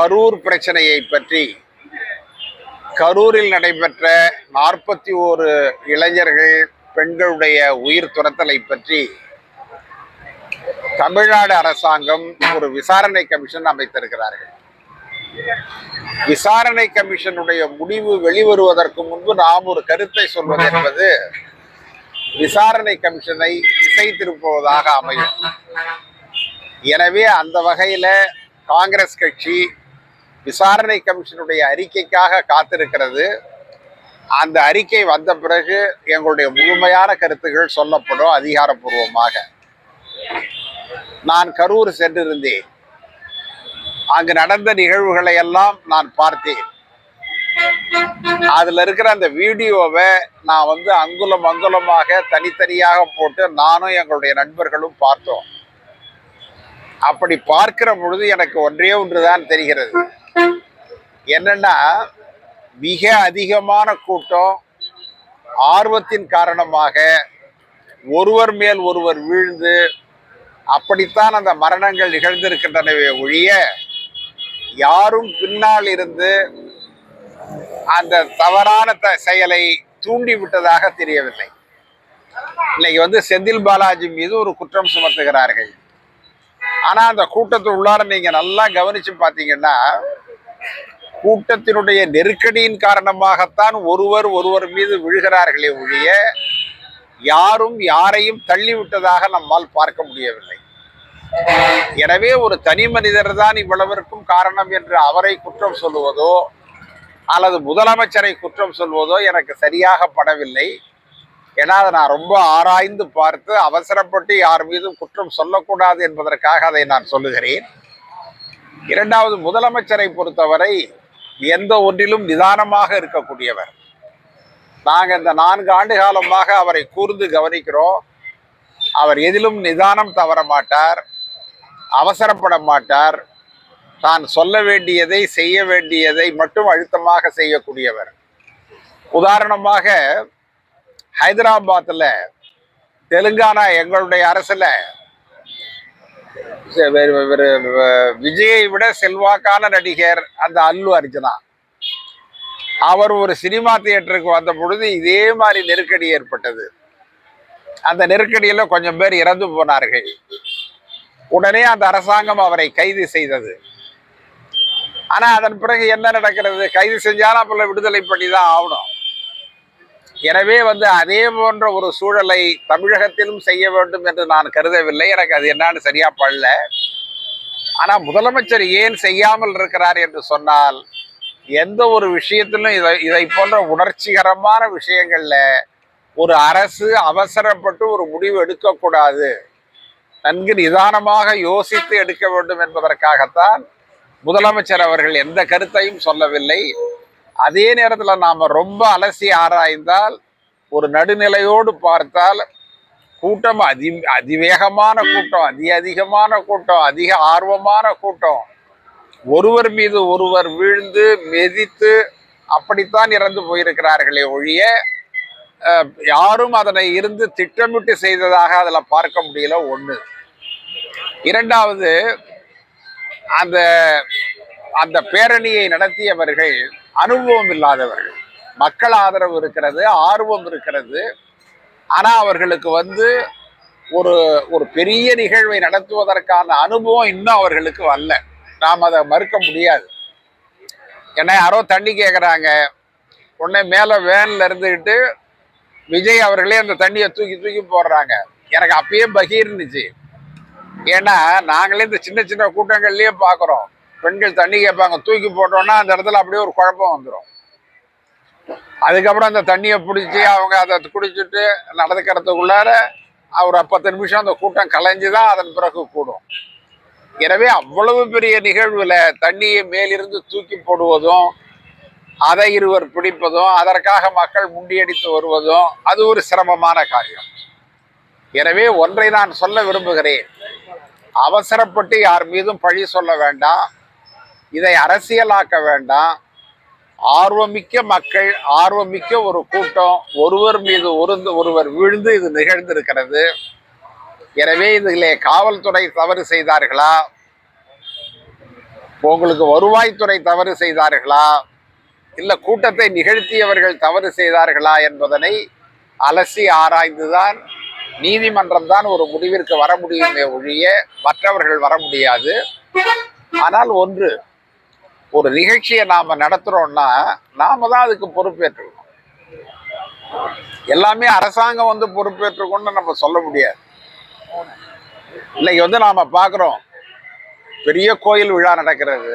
கரூர் பிரச்சனையை பற்றி கரூரில் நடைபெற்ற நாற்பத்தி ஓரு இளைஞர்கள் பெண்களுடைய உயிர் துரத்தலை பற்றி தமிழ்நாடு அரசாங்கம் ஒரு விசாரணை கமிஷன் அமைத்திருக்கிறார்கள். விசாரணை கமிஷனுடைய முடிவு வெளிவருவதற்கு முன்பு நாம் ஒரு கருத்தை சொல்வது என்பது விசாரணை கமிஷனை திசை திருப்புவதாக அமையும். எனவே அந்த வகையில காங்கிரஸ் கட்சி விசாரணை கமிஷனுடைய அறிக்கைக்காக காத்திருக்கிறது. அந்த அறிக்கை வந்த பிறகு எங்களுடைய முழுமையான கருத்துகள் சொல்லப்படும் அதிகாரப்பூர்வமாக. நான் கரூர் சென்றிருந்தேன். அங்கு நடந்த நிகழ்வுகளை எல்லாம் நான் பார்த்தேன். அதுல இருக்கிற அந்த வீடியோவை நான் வந்து அங்குலம் அங்குலமாக தனித்தனியாக போட்டு நானும் எங்களுடைய நண்பர்களும் பார்த்தோம். அப்படி பார்க்கிற பொழுது எனக்கு ஒன்றே ஒன்றுதான் தெரிகிறது. என்னன்னா மிக அதிகமான கூட்டம் ஆர்வத்தின் காரணமாக ஒருவர் மேல் ஒருவர் வீழ்ந்து அப்படித்தான் அந்த மரணங்கள் நிகழ்ந்திருக்கின்றனவே ஒழிய யாரும் பின்னால் இருந்து அந்த தவறான த செயலை தூண்டி விட்டதாக தெரியவில்லை. இன்னைக்கு வந்து செந்தில் பாலாஜி மீது ஒரு குற்றம் சுமத்துகிறார்கள். ஆனால் அந்த கூட்டத்து உள்ளார நீங்கள் நல்லா கவனிச்சு பார்த்தீங்கன்னா கூட்டத்தினுடைய நெருக்கடியின் காரணமாகத்தான் ஒருவர் ஒருவர் மீது விழுகிறார்களே ஒழிய யாரும் யாரையும் தள்ளிவிட்டதாக நம்மால் பார்க்க முடியவில்லை. எனவே ஒரு தனி மனிதர் தான் இவ்வளவிற்கும் காரணம் என்று அவரை குற்றம் சொல்லுவதோ அல்லது முதலமைச்சரை குற்றம் சொல்வதோ எனக்கு சரியாக படவில்லை. ஏன்னா அதை நான் ரொம்ப ஆராய்ந்து பார்த்து அவசரப்பட்டு யார் மீதும் குற்றம் சொல்லக்கூடாது என்பதற்காக அதை நான் சொல்லுகிறேன். இரண்டாவது முதலமைச்சரை பொறுத்தவரை எந்த ஒன்றிலும் நிதானமாக இருக்கக்கூடியவர். நாங்கள் இந்த நான்கு ஆண்டு காலமாக அவரை கூர்ந்து கவனிக்கிறோம். அவர் எதிலும் நிதானம் தவற மாட்டார். அவசரப்பட மாட்டார். தான் சொல்ல வேண்டியதை செய்ய வேண்டியதை மட்டும் அழுத்தமாக செய்யக்கூடியவர். உதாரணமாக ஹைதராபாத்தில் தெலுங்கானா எங்களுடைய அரசில் விஜயை விட செல்வாக்கான நடிகர் அந்த அல்லு அர்ஜுனா. அவர் ஒரு சினிமா தியேட்டருக்கு வந்த பொழுது இதே மாதிரி நெருக்கடி ஏற்பட்டது. அந்த நெருக்கடியில கொஞ்சம் பேர் இறந்து போனார்கள். உடனே அந்த அரசாங்கம் அவரை கைது செய்தது. ஆனா அதன் பிறகு என்ன நடக்கிறது? கைது செஞ்சாலும் அப்பல விடுதலை பண்ணி தான் ஆகணும். எனவே வந்து அதே போன்ற ஒரு சூழலை தமிழகத்திலும் செய்ய வேண்டும் என்று நான் கருதவில்லை. எனக்கு அது என்னன்னு சரியா படல. ஆனால் முதலமைச்சர் ஏன் செய்யாமல் இருக்கிறார் என்று சொன்னால் எந்த ஒரு விஷயத்திலும் இதை இதை போன்ற உணர்ச்சிகரமான விஷயங்கள்ல ஒரு அரசு அவசரப்பட்டு ஒரு முடிவு எடுக்கக்கூடாது. நன்கு நிதானமாக யோசித்து எடுக்க வேண்டும் என்பதற்காகத்தான் முதலமைச்சர் அவர்கள் எந்த கருத்தையும் சொல்லவில்லை. அதே நேரத்தில் நாம் ரொம்ப அலசி ஆராய்ந்தால் ஒரு நடுநிலையோடு பார்த்தால் கூட்டம் அதி அதிவேகமான கூட்டம் அதி அதிகமான கூட்டம் அதிக ஆர்வமான கூட்டம். ஒருவர் மீது ஒருவர் வீழ்ந்து மெதித்து அப்படித்தான் இறந்து போயிருக்கிறார்களே ஒழிய யாரும் அதனை இருந்து திட்டமிட்டு செய்ததாக அதில் பார்க்க முடியல ஒன்று இரண்டாவது அந்த அந்த பேரணியை நடத்தியவர்கள் அனுபவம் இல்லாதவர்கள் மக்கள் ஆதரவு இருக்கிறது ஆர்வம் இருக்கிறது. ஆனால் அவர்களுக்கு வந்து ஒரு ஒரு பெரிய நிகழ்வை நடத்துவதற்கான அனுபவம் இன்னும் அவர்களுக்கு வரல. நாம் அதை மறுக்க முடியாது. ஏன்னா யாரோ தண்ணி கேட்குறாங்க உடனே மேலே வேனில் இருந்துக்கிட்டு விஜய் அவர்களே அந்த தண்ணியை தூக்கி தூக்கி போடுறாங்க. எனக்கு அப்பயே பகீர்னுச்சு. ஏன்னா நாங்களே இந்த சின்ன சின்ன கூட்டங்கள்லேயே பார்க்குறோம் பெண்கள் தண்ணி கேட்பாங்க. தூக்கி போட்டோன்னா அந்த இடத்துல அப்படியே ஒரு குழப்பம் வந்துடும் அதுக்கப்புறம் அந்த தண்ணியை பிடிச்சி அவங்க அதை குடிச்சிட்டு நடந்துக்கிறதுக்குள்ளார ஒரு பத்து நிமிஷம் அந்த கூட்டம் கலைஞ்சு தான் அதன் பிறகு கூடும். எனவே அவ்வளவு பெரிய நிகழ்வில் தண்ணியை மேலிருந்து தூக்கி போடுவதும் அதை இருவர் பிடிப்பதும் அதற்காக மக்கள் முண்டியடித்து வருவதும் அது ஒரு சிரமமான காரியம். எனவே ஒன்றை நான் சொல்ல விரும்புகிறேன். அவசரப்பட்டு யார் மீதும் பழி சொல்ல வேண்டாம். இதை அரசியலாக்க வேண்டாம். ஆர்வமிக்க மக்கள் ஆர்வமிக்க ஒரு கூட்டம் ஒருவர் மீது ஒருந்து ஒருவர் விழுந்து இது நிகழ்ந்திருக்கிறது. எனவே இதிலே காவல்துறை தவறு செய்தார்களா? உங்களுக்கு வருவாய்த்துறை தவறு செய்தார்களா? இல்லை கூட்டத்தை நிகழ்த்தியவர்கள் தவறு செய்தார்களா என்பதனை அலசி ஆராய்ந்துதான் நீதிமன்றம் தான் ஒரு முடிவிற்கு வர முடியுமே ஒழிய மற்றவர்கள் வர முடியாது. ஆனால் ஒன்று ஒரு நிகழ்ச்சியை நாம நடத்துறோம்னா நாம தான் அதுக்கு பொறுப்பேற்றுக்கணும். எல்லாமே அரசாங்கம் வந்து பொறுப்பேற்றுக்கணும்னு நம்ம சொல்ல முடியாது. இன்னைக்கு வந்து நாம பார்க்குறோம் பெரிய கோயில் விழா நடக்கிறது.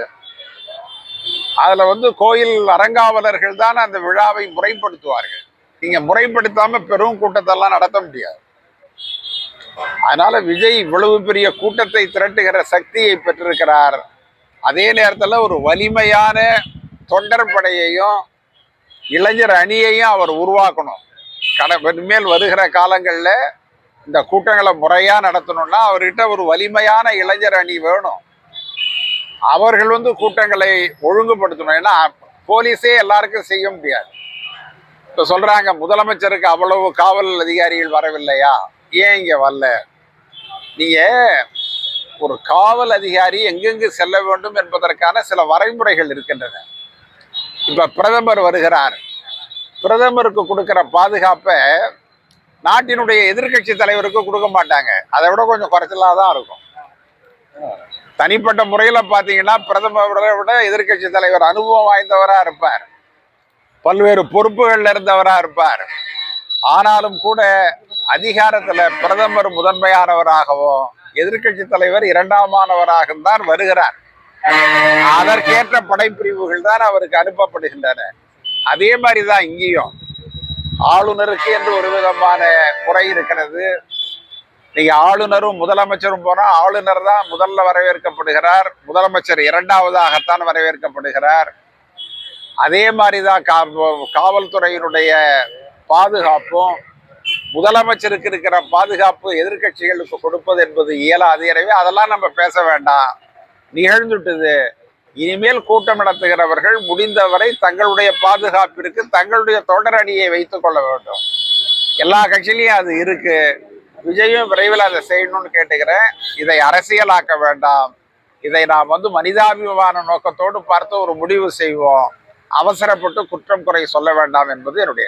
அதுல வந்து கோயில் அரங்காவலர்கள் தான் அந்த விழாவை முறைப்படுத்துவார்கள். நீங்க முறைப்படுத்தாம பெரும் கூட்டத்தெல்லாம் நடத்த முடியாது. அதனால விஜய் இவ்வளவு பெரிய கூட்டத்தை திரட்டுகிற சக்தியை பெற்றிருக்கிறார். அதே நேரத்தில் ஒரு வலிமையான தொண்டர் படையையும் இளைஞர் அணியையும் அவர் உருவாக்கணும். கட இனிமேல் வருகிற காலங்களில் இந்த கூட்டங்களை முறையாக நடத்தணும்னா அவர்கிட்ட ஒரு வலிமையான இளைஞர் அணி வேணும். அவர்கள் வந்து கூட்டங்களை ஒழுங்குபடுத்தணும். ஏன்னா போலீஸே எல்லாருக்கும் செய்ய முடியாது. இப்போ சொல்கிறாங்க முதலமைச்சருக்கு அவ்வளவு காவல் அதிகாரிகள் வரவில்லையா? ஏன் இங்கே வரல? நீங்கள் ஒரு காவல் அதிகாரி எங்கெங்கு செல்ல வேண்டும் என்பதற்கான சில வரைமுறைகள் இருக்கின்றன. இப்போ பிரதமர் வருகிறார். பிரதமருக்கு கொடுக்கிற பாதுகாப்பை நாட்டினுடைய எதிர்க்கட்சி தலைவருக்கு கொடுக்க மாட்டாங்க. அதை விட கொஞ்சம் குறைச்சலாக தான் இருக்கும். தனிப்பட்ட முறையில பார்த்தீங்கன்னா பிரதமரை விட எதிர்க்கட்சி தலைவர் அனுபவம் வாய்ந்தவராக இருப்பார். பல்வேறு பொறுப்புகளில் இருந்தவராக இருப்பார். ஆனாலும் கூட அதிகாரத்துல பிரதமர் முதன்மையானவராகவும் எதிர்க்கட்சி தலைவர் இரண்டாமானவராக தான் வருகிறார். அதற்கேற்ற படைப்பிரிவுகள் தான் அவருக்கு அனுப்பப்படுகின்றன. அதே மாதிரி தான் இங்கேயும். ஆளுநருக்கு என்று ஒரு விதமான முறை இருக்கிறது. நீங்க ஆளுநரும் முதலமைச்சரும் போனா ஆளுநர் தான் முதல்ல வரவேற்கப்படுகிறார். முதலமைச்சர் இரண்டாவதாகத்தான் வரவேற்கப்படுகிறார். அதே மாதிரிதான் கா- காவல்துறையினுடைய பாதுகாப்பும் முதலமைச்சருக்கு இருக்கிற பாதுகாப்பு எதிர்க்கட்சிகளுக்கு கொடுப்பது என்பது இயலாது. எனவே அதெல்லாம் நம்ம பேச வேண்டாம். நிகழ்ந்துட்டது இனிமேல் கூட்டம் நடத்துகிறவர்கள் முடிந்தவரை தங்களுடைய பாதுகாப்பிற்கு தங்களுடைய தொடர் அணியை வைத்துக் கொள்ள வேண்டும். எல்லா கட்சியிலையும் அது இருக்கு. விஜயும் விரைவில் அதை செய்யணும்னு கேட்டுக்கிறேன். இதை அரசியலாக்க வேண்டாம். இதை நாம் வந்து மனிதாபிமான நோக்கத்தோடு பார்த்து ஒரு முடிவு செய்வோம். அவசரப்பட்டு குற்றம் குறை சொல்ல வேண்டாம் என்பது என்னுடைய